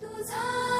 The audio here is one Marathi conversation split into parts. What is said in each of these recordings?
तुझा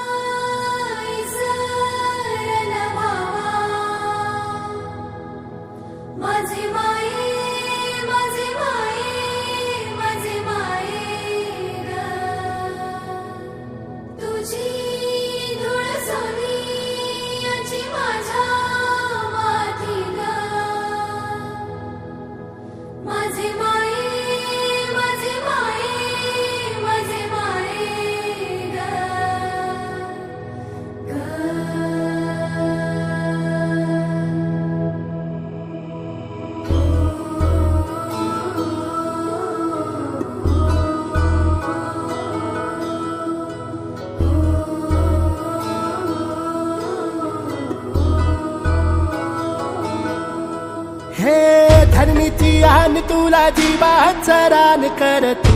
आन तुला जीवाचं रान कर तू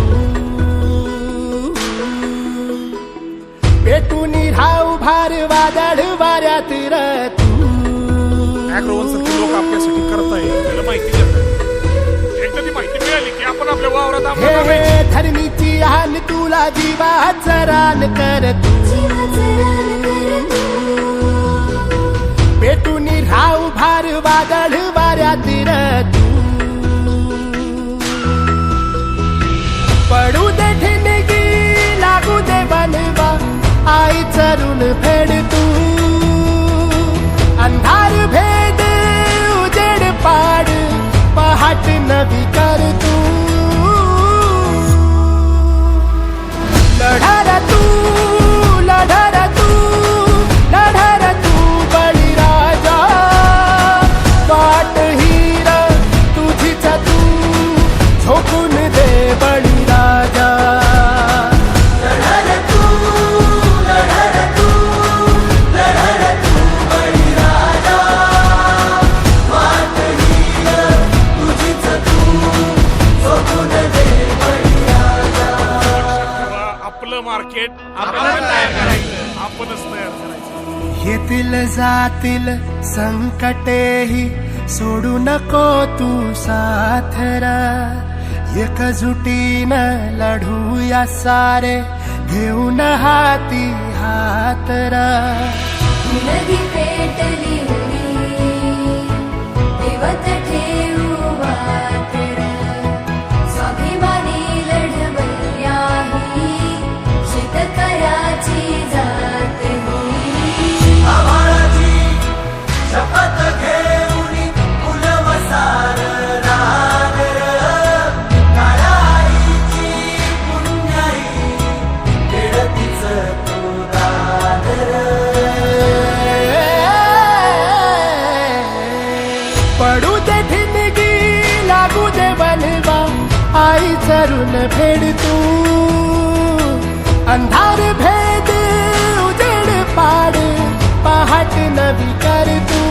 पेटून राहू भार वादळ वाऱ्यात तू अॅग्रोवन सारखे लोक आपल्यासाठी करताय त्याला माहिती देत एकदा ती माहिती मिळाली की आपण आपल्या वावरात हे आम्हाला धरणीची आन तुला जीवाचं रान कर तू जीवाचं रान कर तू पहाट नवी कर तू आपलं मार्केट. आपण तयार करायचं. आपणच तयार करायचं. येतील जातील संकटेही सोडू नको तू साथरा. एकजुटीनं लढूया सारे घेऊन हाती हातरा. पडू दे ठिणगी लागू दे बनवा आई चरून फेड तू. अंधार भेद पहाट नवी कर तू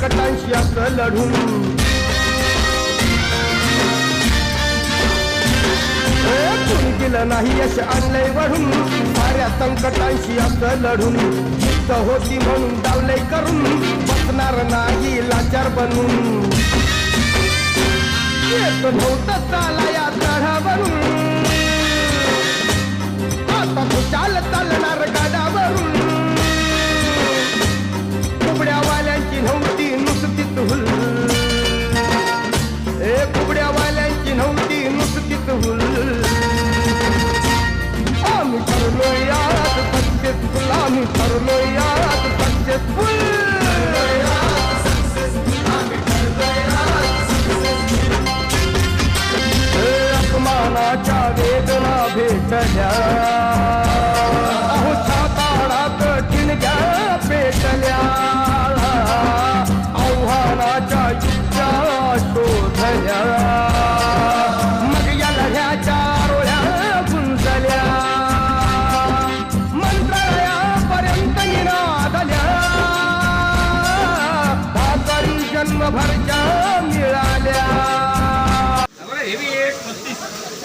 संकटांशी असं लढून. कोणी कुणी दिलं नाही यश आणलंय वरून. साऱ्या संकटांशी असं लढून. जिद्द होती म्हणून डावलंय करून. बसणार नाही लाचार बनून. येत नव्हतं चाला या चढावरून.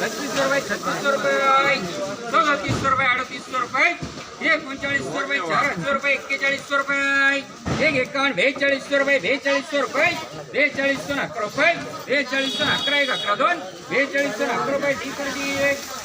छत्तीसशे रुपये छत्तीसशे रुपये चौतीसशे रुपये अडतीसशे रुपये. एकोणचाळीसशे रुपये चार हजार रुपये एक्केचाळीसशे रुपये एक एकावन्न बेचाळीसशे रुपये बेचाळीसशे रुपये. बेचाळीसशे अकरा रुपये बेचाळीसशे अकरा एक अकरा दोन बेचाळीसशे अकरा रुपये डी